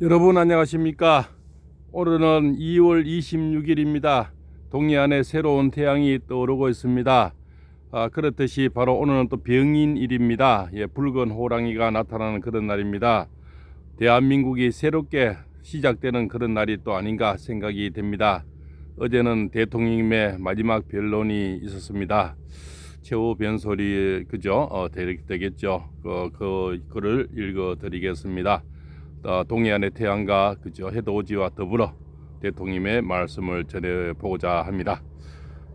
여러분 안녕하십니까? 오늘은 2월 26일입니다. 동해안에 새로운 태양이 떠오르고 있습니다. 아, 그렇듯이 바로 오늘은 또 병인일입니다. 예, 붉은 호랑이가 나타나는 그런 날입니다. 대한민국이 새롭게 시작되는 그런 날이 또 아닌가 생각이 됩니다. 어제는 대통령님의 마지막 변론이 있었습니다. 최후 변소리 그죠? 어, 되- 되겠죠. 그, 그 글을 읽어 드리겠습니다. 어, 동해안의 태양과 그죠 해돋이와 더불어 대통령의 말씀을 전해보고자 합니다.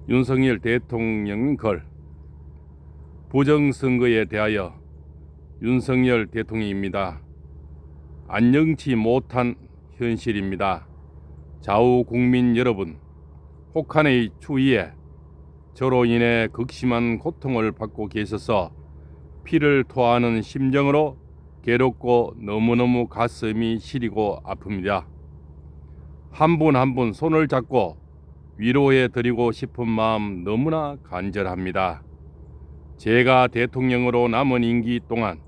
윤석열 대통령 글 부정선거에 대하여 윤석열 대통령입니다. 안녕치 못한 현실입니다. 좌우 국민 여러분, 혹한의 추위에 저로 인해 극심한 고통을 받고 계셔서 피를 토하는 심정으로 괴롭고 너무너무 가슴이 시리고 아픕니다. 한 분 한 분 손을 잡고 위로해 드리고 싶은 마음 너무나 간절합니다. 제가 대통령으로 남은 임기 동안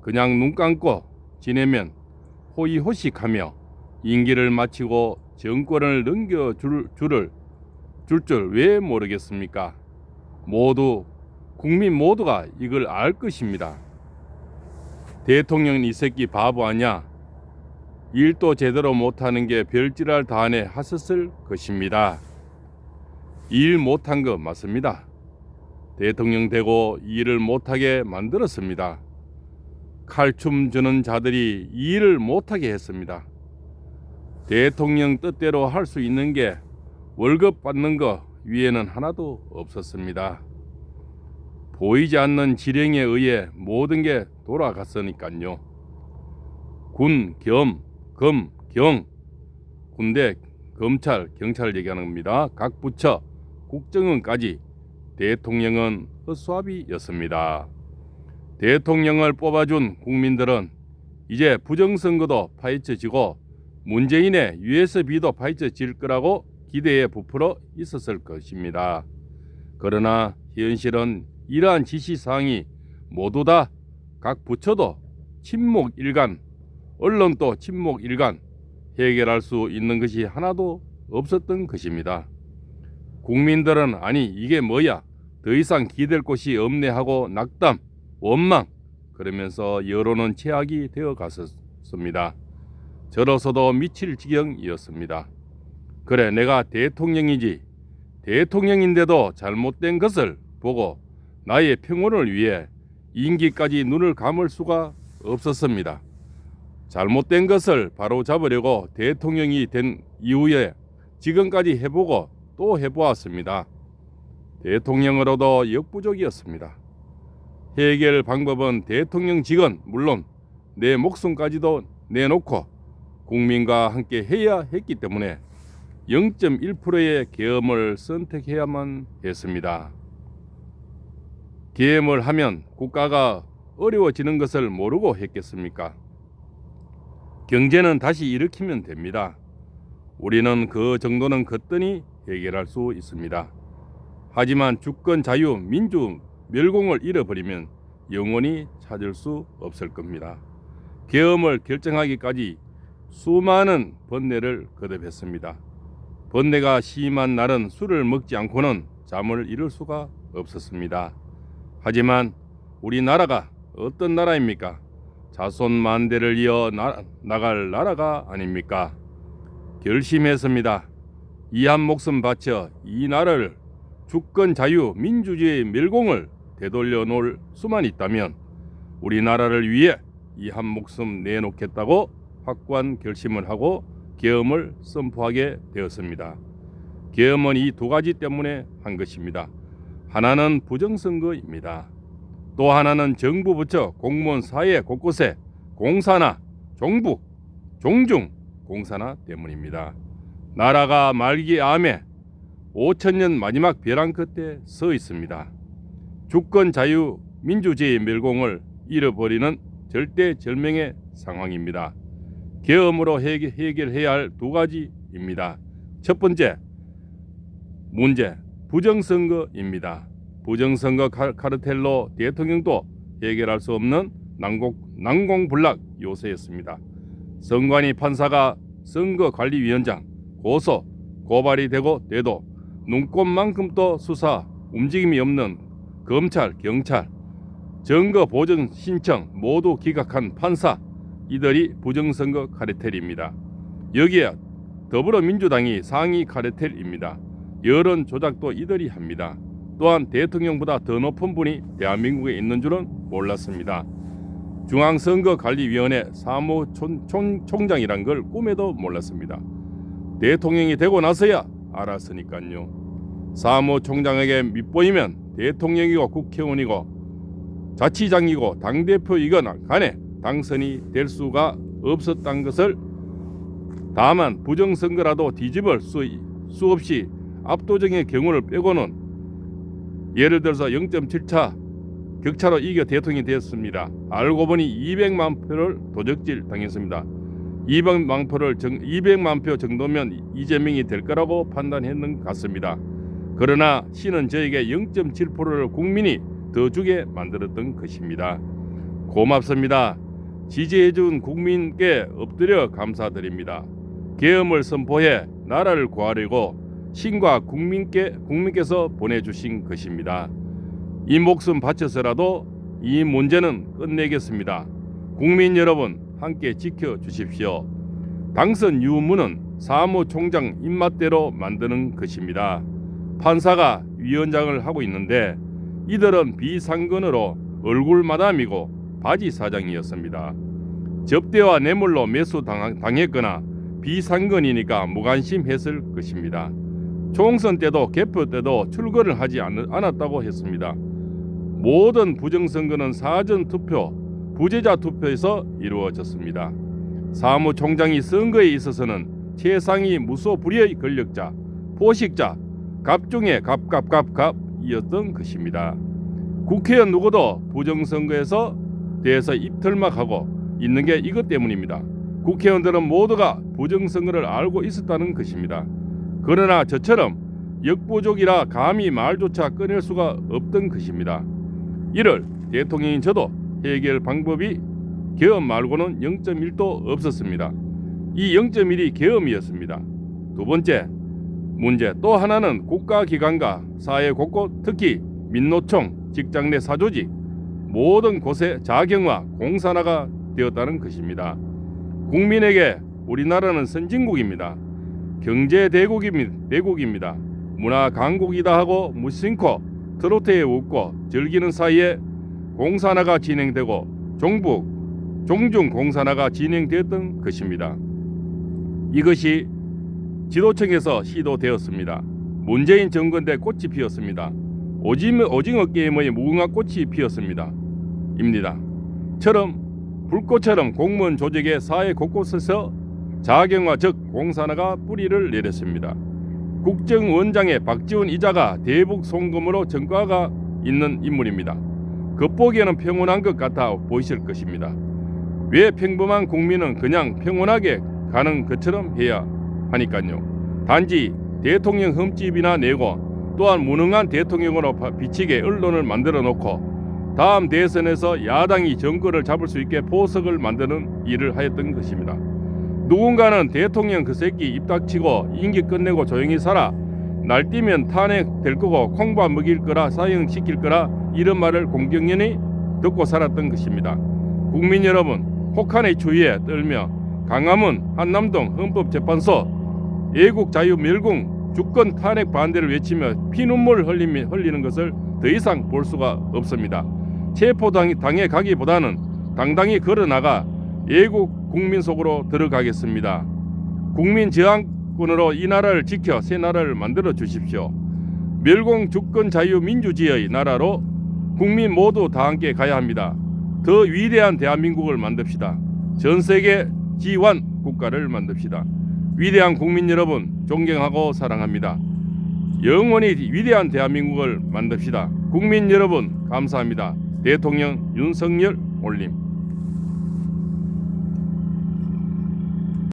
그냥 눈 감고 지내면 호의호식하며 임기를 마치고 정권을 넘겨줄 줄을 줄 줄 왜 모르겠습니까? 모두 국민 모두가 이걸 알 것입니다. 대통령 이 새끼 바보 아냐? 일도 제대로 못하는 게 별지랄 다 안에 하셨을 것입니다. 일 못한 거 맞습니다. 대통령 되고 일을 못하게 만들었습니다. 칼춤 주는 자들이 일을 못하게 했습니다. 대통령 뜻대로 할 수 있는 게 월급 받는 거 위에는 하나도 없었습니다. 보이지 않는 지령에 의해 모든 게 돌아갔으니까요. 군, 겸, 검, 경, 군대, 검찰, 경찰을 얘기하는 겁니다. 각 부처, 국정원까지 대통령은 허수아비였습니다. 대통령을 뽑아준 국민들은 이제 부정선거도 파헤쳐지고 문재인의 USB도 파헤쳐질 거라고 기대에 부풀어 있었을 것입니다. 그러나 현실은 이러한 지시사항이 모두 다 각 부처도 침묵 일간, 언론도 침묵 일간 해결할 수 있는 것이 하나도 없었던 것입니다. 국민들은 아니 이게 뭐야 더 이상 기댈 곳이 없네 하고 낙담, 원망 그러면서 여론은 최악이 되어 갔었습니다. 저로서도 미칠 지경이었습니다. 그래 내가 대통령이지 대통령인데도 잘못된 것을 보고 나의 평온을 위해 임기까지 눈을 감을 수가 없었습니다. 잘못된 것을 바로 잡으려고 대통령이 된 이후에 지금까지 해보고 또 해보았습니다. 대통령으로도 역부족이었습니다. 해결 방법은 대통령직은 물론 내 목숨까지도 내놓고 국민과 함께 해야 했기 때문에 0.1%의 계엄을 선택해야만 했습니다. 계엄을 하면 국가가 어려워지는 것을 모르고 했겠습니까? 경제는 다시 일으키면 됩니다. 우리는 그 정도는 거뜬히 해결할 수 있습니다. 하지만 주권 자유 민주 멸공을 잃어버리면 영원히 찾을 수 없을 겁니다. 계엄을 결정하기까지 수많은 번뇌를 거듭했습니다. 번뇌가 심한 날은 술을 먹지 않고는 잠을 이룰 수가 없었습니다. 하지만 우리나라가 어떤 나라입니까? 자손 만대를 이어 나, 나갈 나라가 아닙니까? 결심했습니다. 이 한 목숨 바쳐 이 나라를 주권 자유 민주주의 멸공을 되돌려 놓을 수만 있다면 우리나라를 위해 이 한 목숨 내놓겠다고 확고한 결심을 하고 계엄을 선포하게 되었습니다. 계엄은 이 두 가지 때문에 한 것입니다. 하나는 부정선거입니다. 또 하나는 정부 부처 공무원 사회 곳곳에 공사나 종북, 종중 공사나 때문입니다. 나라가 말기 암에 5천년 마지막 벼랑 끝에 서 있습니다. 주권 자유 민주주의 멸공을 잃어버리는 절대절명의 상황입니다. 계엄으로 해결, 해결해야 할 두 가지입니다. 첫 번째 문제 부정선거입니다. 부정선거 카- 카르텔로 대통령도 해결할 수 없는 난공, 난공불락 요새였습니다. 선관위 판사가 선거관리위원장 고소 고발이 되고 돼도 눈꼽만큼도 수사 움직임이 없는 검찰 경찰 증거 보정 신청 모두 기각한 판사 이들이 부정선거 카르텔입니다. 여기에 더불어민주당이 상위 카르텔입니다. 여론 조작도 이들이 합니다. 또한 대통령보다 더 높은 분이 대한민국에 있는 줄은 몰랐습니다. 중앙선거관리위원회 사무총장이란 걸 꿈에도 몰랐습니다. 대통령이 되고 나서야 알았으니까요. 사무총장에게 밑보이면 대통령이고 국회의원이고 자치장이고 당대표이거나 간에 당선이 될 수가 없었던 것을 다만 부정선거라도 뒤집을 수, 수 없이 압도적인 경우를 빼고는 예를 들어서 0.7차 격차로 이겨 대통령이 되었습니다. 알고 보니 200만 표를 도적질 당했습니다. 200만 표를 정, 200만 표 정도면 이재명이 될 거라고 판단했는 것 같습니다. 그러나 신은 저에게 0.7%를 국민이 더 주게 만들었던 것입니다. 고맙습니다. 지지해준 국민께 엎드려 감사드립니다. 계엄을 선포해 나라를 구하려고 신과 국민께 국민께서 보내주신 것입니다. 이 목숨 바쳐서라도 이 문제는 끝내겠습니다. 국민 여러분 함께 지켜 주십시오. 당선 유무는 사무총장 입맛대로 만드는 것입니다. 판사가 위원장을 하고 있는데 이들은 비상근으로 얼굴 마담이고 바지 사장이었습니다. 접대와 뇌물로 매수 당- 당했거나 비상근이니까 무관심했을 것입니다. 총선 때도 개표 때도 출근을 하지 않- 않았다고 했습니다. 모든 부정선거는 사전 투표, 부재자 투표에서 이루어졌습니다. 사무총장이 선거에 있어서는 최상위 무소불위의 권력자, 포식자, 갑중의 갑갑갑갑이었던 것입니다. 국회의원 누구도 부정선거에서 대해서 입틀막하고 있는 게 이것 때문입니다. 국회의원들은 모두가 부정선거를 알고 있었다는 것입니다. 그러나 저처럼 역부족이라 감히 말조차 꺼낼 수가 없던 것입니다. 이를 대통령인 저도 해결 방법이 계엄 말고는 0.1도 없었습니다. 이 0.1이 계엄이었습니다. 두 번째 문제 또 하나는 국가기관과 사회 곳곳 특히 민노총, 직장 내 사조직 모든 곳에 자경화, 공산화가 되었다는 것입니다. 국민에게 우리나라는 선진국입니다. 경제 대국입니다. 문화 강국이다 하고 무심코 트로트에 웃고 즐기는 사이에 공산화가 진행되고 종북, 종중 공산화가 진행되었던 것입니다. 이것이 지도청에서 시도되었습니다. 문재인 정권 때 꽃이 피었습니다. 오징어, 오징어 게임의 무궁화 꽃이 피었습니다. 입니다. 처럼 불꽃처럼 공무원 조직의 사회 곳곳에서 자경화 즉 공산화가 뿌리를 내렸습니다. 국정원장의 박지원 이자가 대북 송금으로 전과가 있는 인물입니다. 겉보기에는 평온한 것 같아 보이실 것입니다. 왜 평범한 국민은 그냥 평온하게 가는 것처럼 해야 하니까요. 단지 대통령 흠집이나 내고 또한 무능한 대통령으로 바- 비치게 언론을 만들어 놓고 다음 대선에서 야당이 정권을 잡을 수 있게 보석을 만드는 일을 하였던 것입니다. 누군가는 대통령 그 새끼 입 닥치고 임기 끝내고 조용히 살아 날뛰면 탄핵 될 거고 콩밥 먹일 거라 사형 시킬 거라 이런 말을 공경연히 듣고 살았던 것입니다. 국민 여러분 혹한의 추위에 떨며 강화문 한남동 헌법재판소 애국 자유 멸공 주권 탄핵 반대를 외치며 피눈물 흘리미, 흘리는 것을 더 이상 볼 수가 없습니다. 체포당에 당에 가기보다는 당당히 걸어나가 애국 국민 속으로 들어가겠습니다. 국민 저항권으로 이 나라를 지켜 새 나라를 만들어 주십시오. 멸공 주권 자유 민주주의의 나라로 국민 모두 다 함께 가야 합니다. 더 위대한 대한민국을 만듭시다. 전 세계 G1 국가를 만듭시다. 위대한 국민 여러분 존경하고 사랑합니다. 영원히 위대한 대한민국을 만듭시다. 국민 여러분 감사합니다. 대통령 윤석열 올림.